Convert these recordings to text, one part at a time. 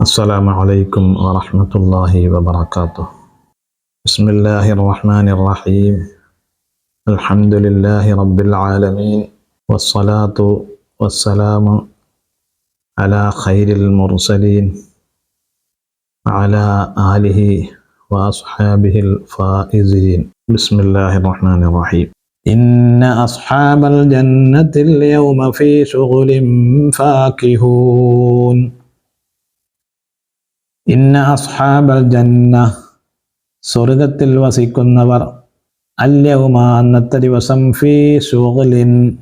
السلام عليكم ورحمة الله وبركاته. بسم الله الرحمن الرحيم. الحمد لله رب العالمين والصلاة والسلام على خير المرسلين وعلى آله وأصحابه الفائزين. بسم الله الرحمن الرحيم. إن أصحاب الجنة اليوم في شغل فاكهون. ഇന്ന അസ്ഹാബൽ ജന്ന സ്വർഗത്തിൽ വസിക്കുന്നവർ അല്യവുമാ അന്നത്തെ ദിവസം ഫീ ഷുഗലിൻ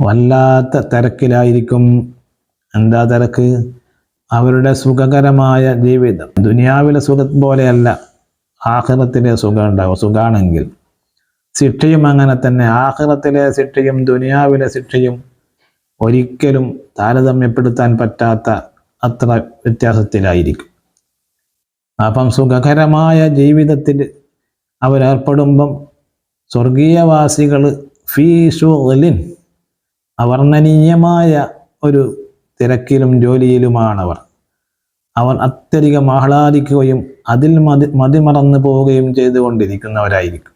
വല്ലാത്ത തിരക്കിലായിരിക്കും. എന്താ തിരക്ക്? അവരുടെ സുഖകരമായ ജീവിതം. ദുനിയാവിലെ സുഖം പോലെയല്ല ആഹ്റത്തിലെ സുഖം ഉണ്ടാവും സുഖാണെങ്കിൽ. ശിക്ഷയും അങ്ങനെ തന്നെ ആഹ്റത്തിലെ ശിക്ഷയും ദുനിയാവിലെ ശിക്ഷയും ഒരിക്കലും താരതമ്യപ്പെടുത്താൻ പറ്റാത്ത അത്ര വ്യത്യാസത്തിലായിരിക്കും. അപ്പം സുഖകരമായ ജീവിതത്തിൽ അവരേർപ്പെടുമ്പം സ്വർഗീയവാസികൾ ഫീഷുലിൻ അവർണനീയമായ ഒരു തിരക്കിലും ജോലിയിലുമാണവർ. അവർ അത്യധികം ആഹ്ലാദിക്കുകയും അതിൽ മതി മതിമറന്നു പോവുകയും ചെയ്തുകൊണ്ടിരിക്കുന്നവരായിരിക്കും.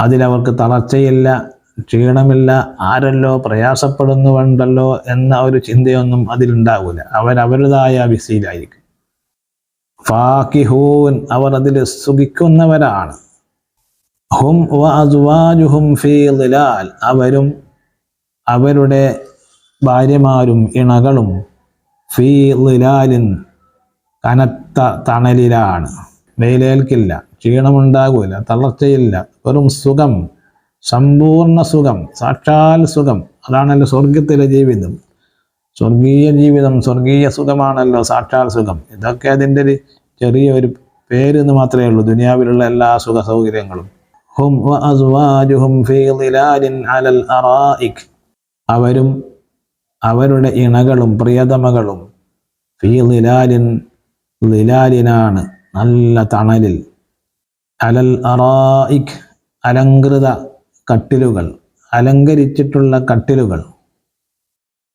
അതിലവർക്ക് തളർച്ചയില്ല ക്ഷീണമില്ല ആരല്ലോ പ്രയാസപ്പെടുന്നുണ്ടല്ലോ എന്ന ഒരു ചിന്തയൊന്നും അതിലുണ്ടാവില്ല അവരവരുടേതായ വിസിയിലായിരിക്കും ഫാക്കിഹൂൻ അവർ അതിൽ സുഖിക്കുന്നവരാണ്. ഹും വാജുഹും ഫീ അവരും അവരുടെ ഭാര്യമാരും ഇണകളും ഫീ കനത്ത തണലിലാണ്. വെയിലേൽക്കില്ല ക്ഷീണമുണ്ടാകൂല തളർച്ചയില്ല വെറും സുഖം സമ്പൂർണ സുഖം സാക്ഷാൽ സുഖം. അതാണല്ലോ സ്വർഗത്തിലെ ജീവിതം. സ്വർഗീയ ജീവിതം സ്വർഗീയ സുഖമാണല്ലോ സാക്ഷാൽ സുഖം. ഇതൊക്കെ അതിന്റെ ഒരു ചെറിയ ഒരു പേര് എന്ന് മാത്രമേ ഉള്ളൂ. ദുനിയാവിലുള്ള എല്ലാ സുഖ സൗകര്യങ്ങളും ഹും അസ്വാജുഹും ഫീ അലൽ അവരും അവരുടെ ഇണകളും പ്രിയതമകളും ഫീ ലിലാലിൻ ളിലാലിനാണ് നല്ല തണലിൽ. അലൽ അറായിക് അലങ്കൃത കട്ടിലുകൾ അലങ്കരിച്ചിട്ടുള്ള കട്ടിലുകൾ.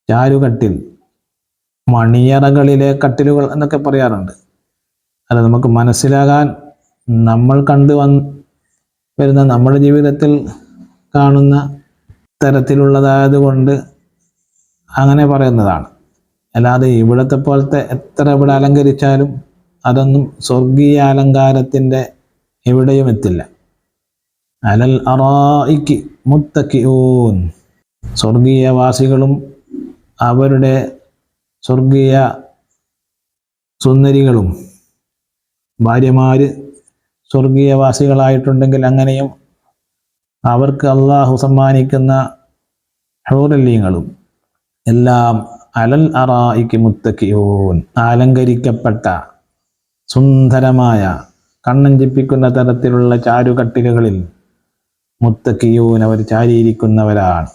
ചാരുകട്ടിൽ മണിയറകളിലെ കട്ടിലുകൾ എന്നൊക്കെ പറയാറുണ്ട്. അല്ല നമുക്ക് മനസ്സിലാകാൻ നമ്മൾ കണ്ടു വന്ന് വരുന്ന നമ്മുടെ ജീവിതത്തിൽ കാണുന്ന തരത്തിലുള്ളതായത് കൊണ്ട് അങ്ങനെ പറയുന്നതാണ്. അല്ലാതെ ഇവിടത്തെ പോലത്തെ എത്ര ഇവിടെ അലങ്കരിച്ചാലും അതൊന്നും സ്വർഗീയ അലങ്കാരത്തിന്റെ എവിടെയും എത്തില്ല. അലൽ അറായിക്ക് മുത്തക്കി ഊൻ സ്വർഗീയവാസികളും അവരുടെ സ്വർഗീയ സുന്ദരികളും ഭാര്യമാര് സ്വർഗീയവാസികളായിട്ടുണ്ടെങ്കിൽ അങ്ങനെയും അവർക്ക് അള്ളാഹു സമ്മാനിക്കുന്ന ഹൗരല്യങ്ങളും എല്ലാം അലൽ അറായിക്ക് മുത്തക്കിയോൻ അലങ്കരിക്കപ്പെട്ട സുന്ദരമായ കണ്ണഞ്ചിപ്പിക്കുന്ന തരത്തിലുള്ള ചാരുകട്ടിലുകളിൽ മുത്തക്കിയൂൻ അവർ ചാരിയിരിക്കുന്നവരാണ്.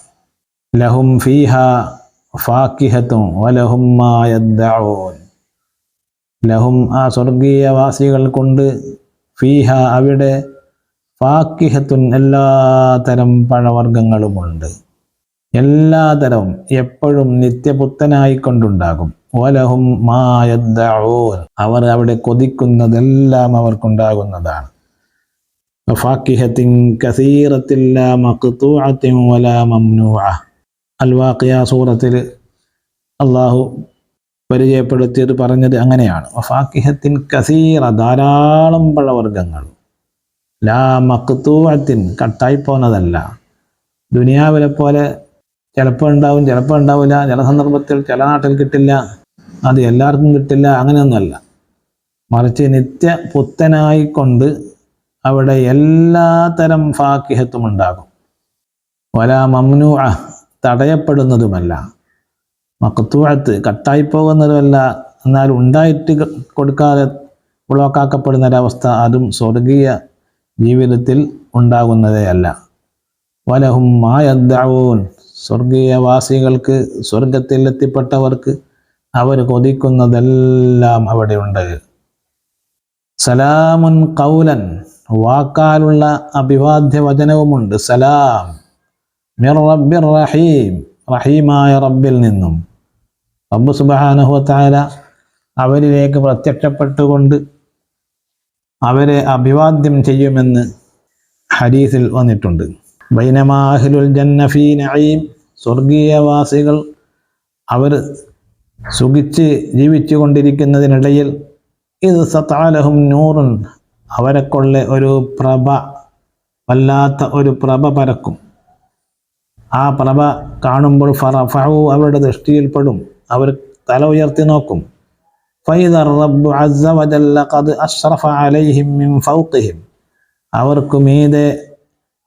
ലഹും ഫീഹ ഫാക്കിഹത്തും ലഹും ആ സ്വർഗീയവാസികൾ കൊണ്ട് ഫീഹ അവിടെ ഫാക്കിഹത്തുൻ എല്ലാതരം പഴവർഗങ്ങളുമുണ്ട്. എല്ലാതരവും എപ്പോഴും നിത്യപുത്തനായിക്കൊണ്ടുണ്ടാകും വലഹും മായദ്ദഊൻ അവർ അവിടെ കൊതിക്കുന്നതെല്ലാം അവർക്കുണ്ടാകുന്നതാണ്. ഫാക്കിഹത്തിൻ കസീറത്തില്ല മക്തൂഅത്തിൻ വലാ മംനൂഅ. അൽവാഖിയ സൂറത്തിൽ അള്ളാഹു പരിചയപ്പെടുത്തിയത് പറഞ്ഞത് അങ്ങനെയാണ്. ഫാക്കിഹത്തിൻ കസീറ ധാരാളം പഴവർഗങ്ങൾ. ലാ മക്തൂഅത്തിൻ കട്ടായി പോന്നതല്ല ദുനിയാവിലെ പോലെ ചിലപ്പോൾ ഉണ്ടാവും ചിലപ്പോൾ ഉണ്ടാവില്ല. ചില സന്ദർഭത്തിൽ ചില നാട്ടിൽ കിട്ടില്ല. അത് എല്ലാവർക്കും കിട്ടില്ല. അങ്ങനെയൊന്നുമല്ല. മറിച്ച് നിത്യ പുത്തനായിക്കൊണ്ട് അവിടെ എല്ലാ തരം ഫാക്കിഹത്തും ഉണ്ടാകും. വല മംനു തടയപ്പെടുന്നതുമല്ല. മക്കത്തൂഴത്ത് കട്ടായി പോകുന്നതുമല്ല. എന്നാൽ ഉണ്ടായിട്ട് കൊടുക്കാതെ ബ്ലോക്കാക്കപ്പെടുന്ന ഒരവസ്ഥ അതും സ്വർഗീയ ജീവിതത്തിൽ ഉണ്ടാകുന്നതേ അല്ല വലഹും മായദ്ദാവൂൻ സ്വർഗീയവാസികൾക്ക് സ്വർഗത്തിൽ എത്തിപ്പെട്ടവർക്ക് അവർ കൊതിക്കുന്നതെല്ലാം അവിടെയുണ്ട്. സലാമുൻ കൗലൻ വാക്കാലുള്ള അഭിവാദ്യ വചനവുമുണ്ട് സലാം. മിർ റഹീം. റഹീമായ റബ്ബിൽ നിന്നും. റബ്ബ് വതആല അവരിലേക്ക് പ്രത്യക്ഷപ്പെട്ടുകൊണ്ട് അവരെ അഭിവാദ്യം ചെയ്യുമെന്ന് ഹരീസിൽ വന്നിട്ടുണ്ട്. ബൈനമാഹിലുൽ ജന്നഫീ നഈം. സ്വർഗീയവാസികൾ അവർ സുഖിച്ച് ജീവിച്ചു കൊണ്ടിരിക്കുന്നതിനിടയിൽ ഇത് സത്താലഹും നൂറുൻ അവരെക്കൊള്ള ഒരു പ്രഭ വല്ലാത്ത ഒരു പ്രഭ പരക്കും. ആ പ്രഭ കാണുമ്പോൾ ഫറഫു അവരുടെ ദൃഷ്ടിയിൽപ്പെടും അവർ തല ഉയർത്തി നോക്കും. റബ്ബു അസ്സ വജല്ല ഖദ് അശ്റഫ അലൈഹിം മിൻ ഫൗഖിഹിം. അവർക്ക് മീതെ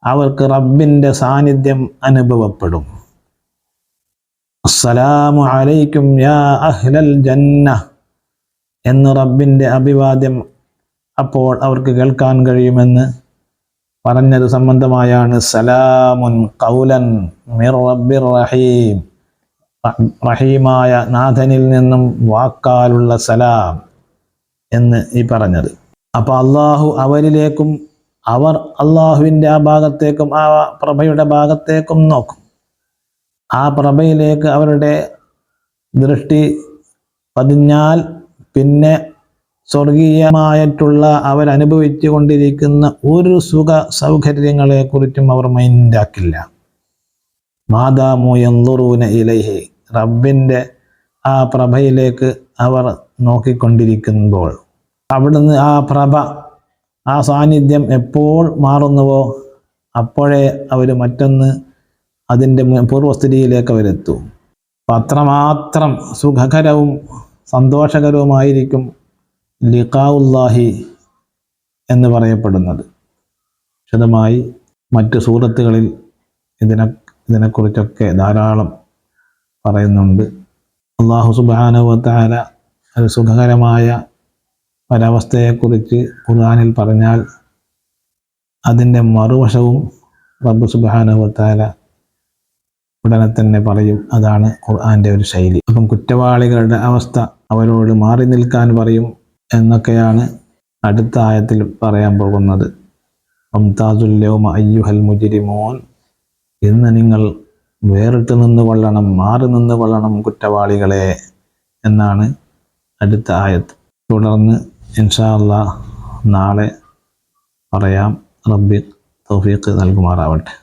അവർക്ക് റബ്ബിന്റെ സാന്നിധ്യം അനുഭവപ്പെടും. അസ്സലാമു അലൈക്കും യാ അഹ്ലൽ ജന്ന എന്ന് റബ്ബിന്റെ അഭിവാദ്യം അപ്പോൾ അവർക്ക് കേൾക്കാൻ കഴിയുമെന്ന് പറഞ്ഞത് സംബന്ധമായാണ്. സലാമുൻ കൗലൻ മിർ റബ്ബിർ റഹീം. റഹീമായ നാഥനിൽ നിന്നും വാക്കാലുള്ള സലാം എന്ന് ഈ പറഞ്ഞത്. അപ്പോൾ അള്ളാഹു അവരിലേക്കും അവർ അള്ളാഹുവിന്റെ ആ ഭാഗത്തേക്കും ആ പ്രഭയുടെ ഭാഗത്തേക്കും നോക്കും. ആ പ്രഭയിലേക്ക് അവരുടെ ദൃഷ്ടി പതിഞ്ഞാൽ പിന്നെ സ്വർഗീയമായിട്ടുള്ള അവരനുഭവിച്ചു കൊണ്ടിരിക്കുന്ന ഒരു സുഖ സൗകര്യങ്ങളെക്കുറിച്ചും അവർ മൈൻഡാക്കില്ല മാതാമു എന്തുറൂന ഇലഹി. റബ്ബിന്റെ ആ പ്രഭയിലേക്ക് അവർ നോക്കിക്കൊണ്ടിരിക്കുമ്പോൾ അവിടുന്ന് ആ പ്രഭ ആ സാന്നിധ്യം എപ്പോൾ മാറുന്നുവോ അപ്പോഴേ അവർ മറ്റൊന്ന് അതിന്റെ പൂർവസ്ഥിതിയിലേക്ക് അവരെത്തും. അപ്പം അത്രമാത്രം സുഖകരവും സന്തോഷകരവുമായിരിക്കും ലിഖാവുല്ലാഹി എന്ന് പറയപ്പെടുന്നത്. വിശദമായി മറ്റ് സൂറത്തുകളിൽ ഇതിനെ ഇതിനെക്കുറിച്ചൊക്കെ ധാരാളം പറയുന്നുണ്ട്. അള്ളാഹു സുബാനുഭവത്താര ഒരു സുഖകരമായ ഒരവസ്ഥയെക്കുറിച്ച് ഖുർആാനിൽ പറഞ്ഞാൽ അതിന്റെ മറുവശവും റബ്ബ് സുബാനുഭവത്താര ഉടനെ തന്നെ പറയും. അതാണ് ഖുർആാന്റെ ഒരു ശൈലി. അപ്പം കുറ്റവാളികളുടെ അവസ്ഥ അവരോട് മാറി നിൽക്കാൻ പറയും. എന്നൊക്കെയാണ് അടുത്ത ആയത്തിൽ പറയാൻ പോകുന്നത്. അംതാസുല്യവും അയ്യുഹൽ മുജിരിമോൻ. ഇന്ന് നിങ്ങൾ വേറിട്ട് നിന്ന് കൊള്ളണം മാറി നിന്ന് കൊള്ളണം കുറ്റവാളികളെ എന്നാണ് അടുത്ത ആയത്ത്. തുടർന്ന് ഇൻഷാ നാളെ പറയാം. റബ്ബി തൗഫീഖ് നൽകുമാറാവട്ടെ.